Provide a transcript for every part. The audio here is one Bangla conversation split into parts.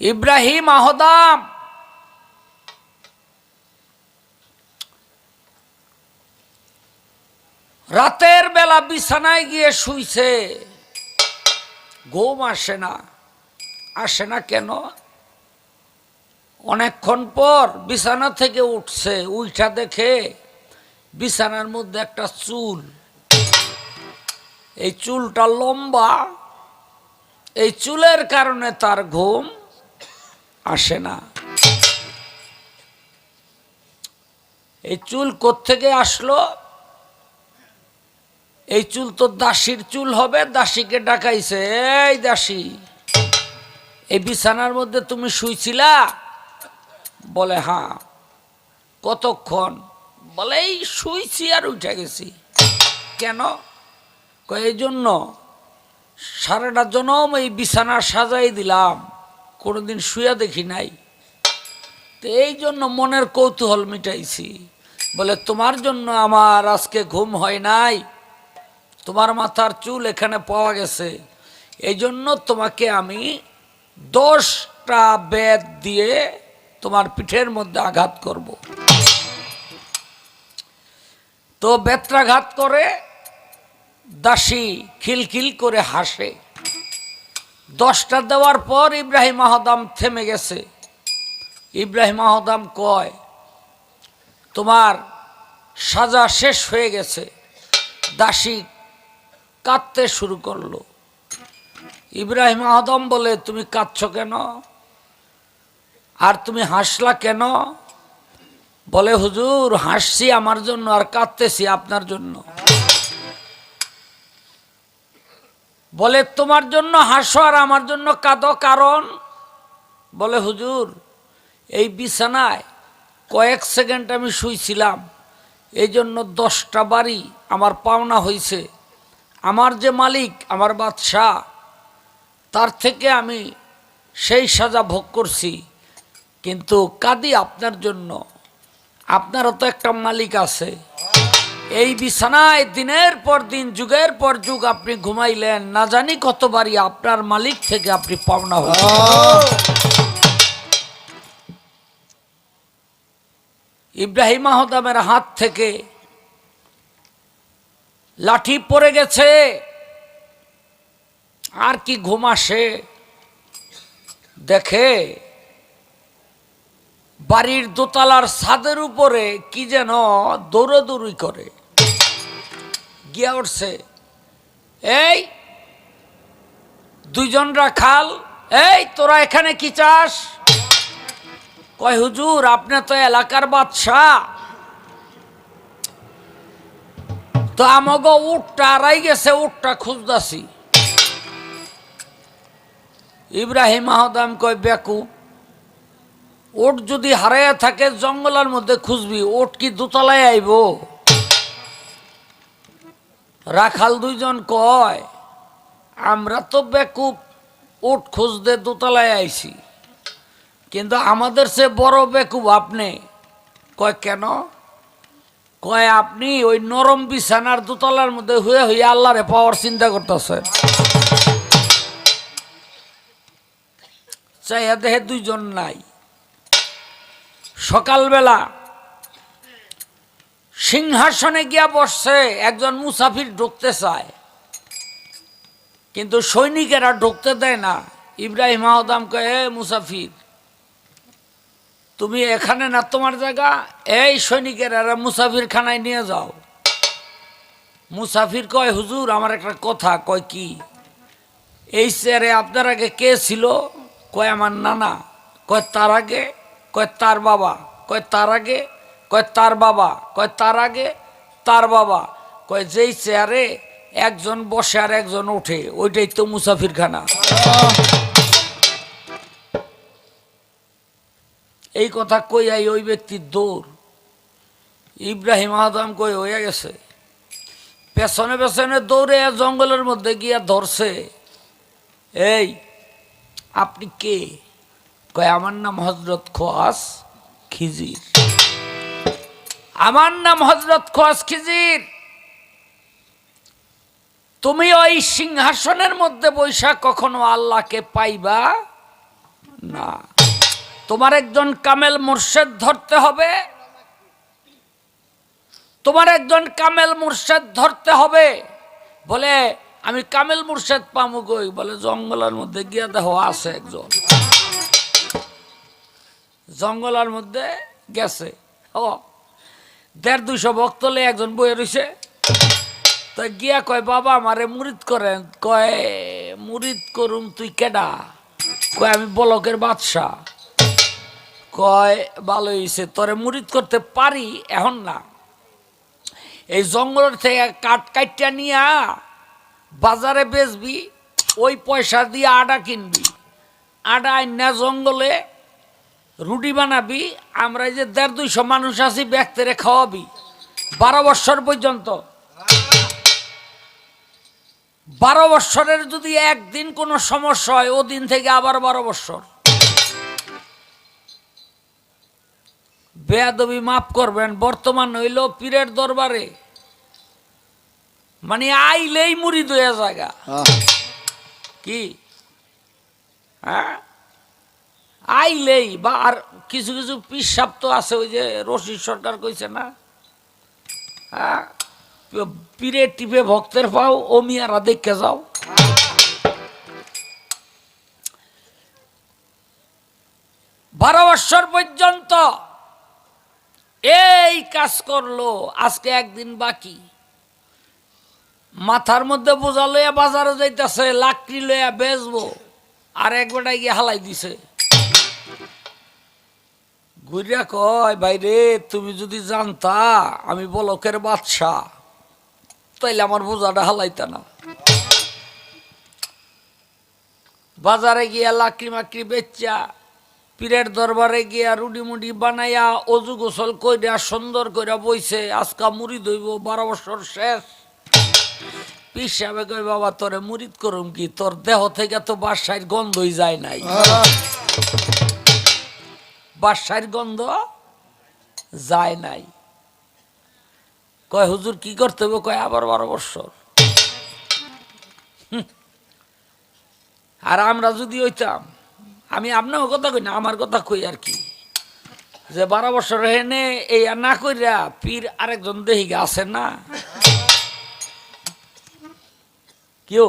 ইব্রাহিম আহদাম। রাতের বেলা বিছানায় গিয়ে শুইছে। ঘুম আসে না। আসে না কেন? অনেকক্ষণ পর বিছানা থেকে উঠছে। উইঠা দেখে বিছানার মধ্যে একটা চুল। এই চুলটা লম্বা। এই চুলের কারণে তার ঘুম আসে না। এই চুল কোত্থেকে আসলো? এই চুল তো দাসির চুল হবে, দাসীকে ডাকাইছে। এই দাসী, এই বিছানার মধ্যে তুমি শুইছিলা? বলে হ্যাঁ কতক্ষণ? বলে, এই শুইছি আর উঠে গেছি। কেন? এই জন্য সারাটা জনম এই বিছানা সাজাই দিলাম। কোনোদিন শুয়া দেখি নাই। তো এই জন্য মনের কৌতূহল মিটাইছি। বলে, তোমার জন্য আমার আজকে ঘুম হয় নাই। তোমার মাথার চুল এখানে পাওয়া গেছে। এই জন্য তোমাকে আমি দশটা বেদ দিয়ে তোমার পিঠের মধ্যে আঘাত করব। তো বেত্রাঘাত করে দাসী খিলখিল করে হাসে। দশটা দেওয়ার পর ইব্রাহিম আহদাম থেমে গেছে। ইব্রাহিম আহদাম কয়, তোমার সাজা শেষ হয়ে গেছে। দাসী কাঁদতে শুরু করল। ইব্রাহিম আহদম বলে, তুমি কাঁদছ কেন? আর তুমি হাসলা কেন? বলে, হুজুর, হাসছি আমার জন্য আর কাঁদতেছি আপনার জন্য। বলে, তোমার জন্য হাসো আর আমার জন্য কাঁদো, কারণ, বলে, হুজুর, এই বিছানায় কয়েক সেকেন্ড আমি শুইছিলাম। এই জন্য দশটা বাড়ি আমার পাওনা হয়েছে আমার যে মালিক, আমার বাদশাহ, তার থেকে আমি সেই সাজা ভোগ করছি। কিন্তু কাদি আপনার জন্য। আপনারও তো একটা মালিক আছে। এই বিছানায় দিনের পর দিন, যুগের পর যুগ আপনি ঘুমাইলেন। না জানি কতবারই আপনার মালিক থেকে আপনি পাওনা হয়েছে। ইব্রাহিম আহদামের হাত থেকে লাঠি পড়ে গেছে। আর কি ঘুম আসে? দেখে বাড়ির দোতলার ছাদের উপরে কি যেন দৌড়দৌড়ি করে। গিয়া উঠছে। এই দুইজন রাখাল এই, তোরা এখানে কি চাস? কয়, হুজুর, আপনি তো এলাকার বাদশাহ। তো আমাকে উঠটা আড়াই গেছে উঠটা খুঁজদাছি ইব্রাহিম আহদাম কয় বেকুব ওট যদি হারাইয়া থাকে, জঙ্গলের মধ্যে খুঁজবি ওট কি দোতলায় আইব? রাখাল দুইজন কয়, আমরা তো বেকুব ওট খুঁজতে দোতলায় আইছি। কিন্তু আমাদের সে বড় বেকুব আপনি। কয়, কেন? কয়, আপনি ওই নরম বিছানার দোতলার মধ্যে হয়ে হয়ে আল্লাহরে পাওয়ার চিন্তা করতেছেন। চাইয়া দেহে দুইজন নাই। সকালবেলা সিংহাসনে গিয়া বসছে, একজন মুসাফির ঢুকতে চায়। কিন্তু সৈনিকেরা ঢুকতে দেয় না। ইব্রাহিম আহদাম "এ মুসাফির, তুমি এখানে না তোমার জায়গা? এই সৈনিকের এরা মুসাফির খানায় নিয়ে যাও। মুসাফির কয়, হুজুর, আমার একটা কথা, কয় কি? এই চেয়ারে আপনার আগে কে ছিল? কয়, আমার নানা। কয়, তার আগে? কয়, তার বাবা। কয়, তার আগে? কয়, তার বাবা। কয়, তার আগে? তার বাবা। কয়, যেই চেয়ারে একজন বসে আর একজন ওঠে, ওইটাই তো মুসাফিরখানা। এই কথা কই আই ওই ব্যক্তির দৌড়? ইব্রাহিম আদম কই হয়ে গেছে? পেছনে পেছনে দৌড়ে জঙ্গলের মধ্যে গিয়া ধরছে। এই, আপনি কে? কয়, আমার নাম হজরত খোয়াস খিজির। আমার নাম হজরত খোয়াস খিজির। তুমি ওই সিংহাসনের মধ্যে বৈশা কখনো আল্লাহকে পাইবা? না। তোমার একজন কামেল মুর্শেদ ধরতে হবে। তোমার একজন কামেল মুর্শেদ ধরতে হবে। বলে, আমি কামেল মুর্শেদ পামু বলে, জঙ্গলের মধ্যে গিয়া দেহ আছে একজন। জঙ্গলের মধ্যে গেছে। ও দেড় দুইশো ভক্তলে একজন বয়ে রয়েছে তো গিয়া কয়, বাবা, আমারে মুরিদ করেন। কয়, মুরিদ করুম তুই কেডা? কয়, আমি বলকের বাদশাহ। কয় ভালো হয়েছে তোরে মুরিদ করতে পারি এখন না। এই জঙ্গলের থেকে কাঠ কাইটা নিয়া বাজারে বেচবি, ওই পয়সা দিয়ে আটা কিনবি। আটা আইনা জঙ্গলে রুটি বানাবি আমরা এই যে দেড় দুইশো মানুষ আছি ব্যক্তিরে খাওয়াবি। বারো বৎসর পর্যন্ত। বারো বৎসরের যদি একদিন কোনো সমস্যা হয় ও দিন থেকে আবার বারো বৎসর বেয়াদবি মাফ করবেন বর্তমান হইল পীরের দরবারে। মানে আইলেই মুড়ি দয়া জায়গা। কি? হ্যাঁ? আইলেই বা আর কিছু কিছু পিসাব তো আছে, ওই যে রশিদ সরকার কইছে না? হ্যাঁ? পীরে টিপে ভক্তের পাও, ও দেখে যাও। বারো বৎসর পর্যন্ত এই কাজ করল, আজকে একদিন বাকি। মাথার মধ্যে বোঝা লইয়া বাজারে যাইতেছে, লাকড়ি লইয়া বেচবো, আর এক বেটায় গিয়ে হালাই দিছে। ঘুরিয়া কয় বাইরে তুমি যদি জানতা আমি বলকের বাদশা তাইলে আমার বোঝাটা হালাইতা না। বাজারে গিয়া লাকড়ি মাকড়ি বেচা, পীরের দরবারে গিয়া রুডি মুডি বানাইয়া অজু গোসল কইরা সুন্দর কইরা বইছে, আজকা মুড়ি দইব বারো বছর শেষ। পিস সাহেবে কই বাবা, তোরে মুরিদ করুম কি? তোর দেহ থেকে তো বাসায় গন্ধই যায় নাই। বাসার গন্ধ যায় নাই। কয়, হুজুর কি করতে হবে? কয়, আবার বারো হুঁ। আর আমরা যদি হইতাম, আমি আপনার কথা কই না, আমার কথা কই আর কি। যে বারো বছর হেনে এই আর না কইরা পীর আরেকজন দেহিকে আছে না? কেউ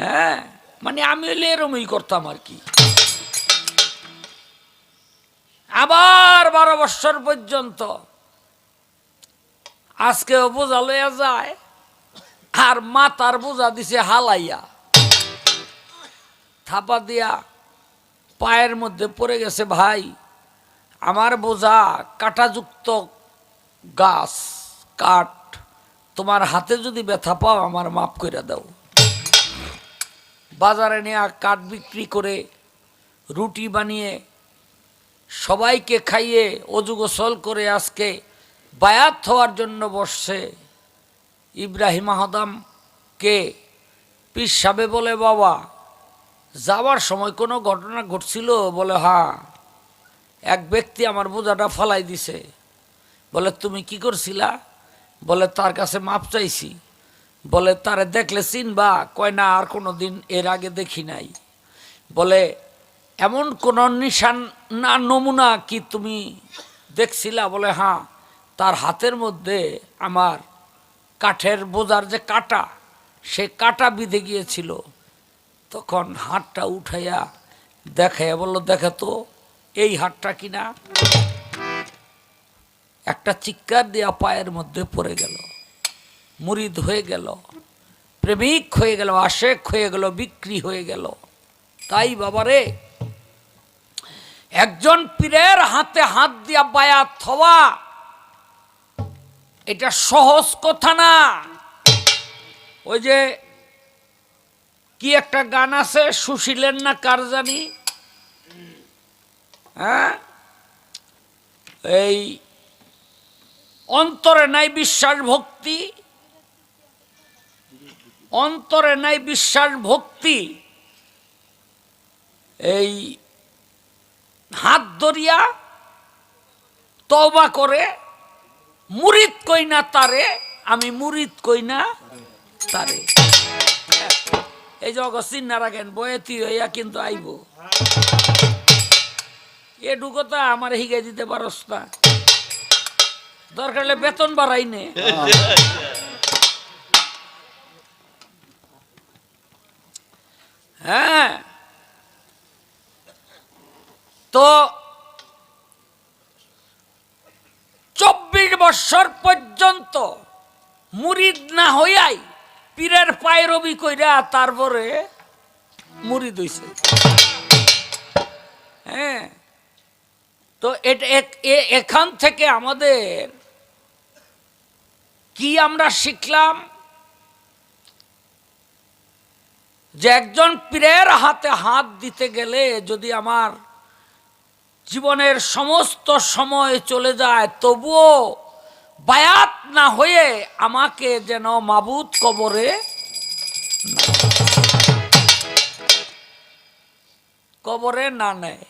হ্যাঁ মানে আমি হইলে এরমই করতাম আর কি। আবার বারো বৎসর পর্যন্ত। আজকেও বোঝা লইয়া যায়, আর মাতার বোঝা দিছে হালাইয়া। থাপা দিয়া পায়ের মধ্যে পড়ে গেছে, ভাই, আমার বোঝা কাটাযুক্ত গাছ, কাঠ, তোমার হাতে যদি ব্যথা পাও আমার মাফ করে দাও। বাজারে নেওয়া কাঠ বিক্রি করে রুটি বানিয়ে সবাইকে খাইয়ে অজু গোসল করে আজকে বায়াত হওয়ার জন্য বসছে ইব্রাহিম আহদামকে পিস সাবে বলে, বাবা, যাওয়ার সময় কোনো ঘটনা ঘটছিল? বলে হ্যাঁ এক ব্যক্তি আমার বোঝাটা ফালাই দিছে। বলে, তুমি কি করছিলা? বলে, তার কাছে মাপ চাইছি। বলে, তারে দেখলে চিনবা? কয়, না, আর কোনো দিন এর আগে দেখি নাই। বলে এমন কোন নিশান না, নমুনা কি তুমি দেখছিলা? বলে হ্যাঁ তার হাতের মধ্যে আমার কাঠের বোঝার যে কাটা, সে কাটা বিঁধে গিয়েছিল। তখন হাতটা উঠাইয়া দেখাইয়া বলল, দেখে তো, এই হাতটা কিনা একটা চিৎকার দেওয়া পায়ের মধ্যে পড়ে গেল। মুরিদ হয়ে গেল, প্রেমিক হয়ে গেল, আশেক হয়ে গেল, বিক্রি হয়ে গেল। তাই বাবারে একজন পীরের হাতে হাত দিয়া বায়া থওয়া, এটা সহজ কথা না। ওই যে কি একটা গান আছে, সুশীলের না কার জানি? হ্যাঁ? এই অন্তরে নাই বিশ্বাস ভক্তি, অন্তরে নাই বিশ্বাস ভক্তি, এই হাত ধরিয়া তবা করে, মুরিদ কই না তারে, আমি মুরিদ কই না তারে। এই যে অগস্তিন না রাখেন বয়েতি হইয়া কিন্তু আইব। এটুকু তো, আমার হিগে দিতে পারস না। দরকার হলে বেতন বাড়াই নে। হ্যাঁ তো চব্বিশ বৎসর পর্যন্ত মুরিদ না হইয়াই পীরের পায়রবি কইরা তারপরে মুরিদ হইছে। হ্যাঁ। তো এটা এখান থেকে আমাদের কি আমরা শিখলাম? যে একজন পীরের হাতে হাত দিতে গেলে যদি আমার জীবনের সমস্ত সময় চলে যায়, তবুও বায়াত না হয়ে আমাকে যেন মাবুদ কবরে কবরে না নেয়।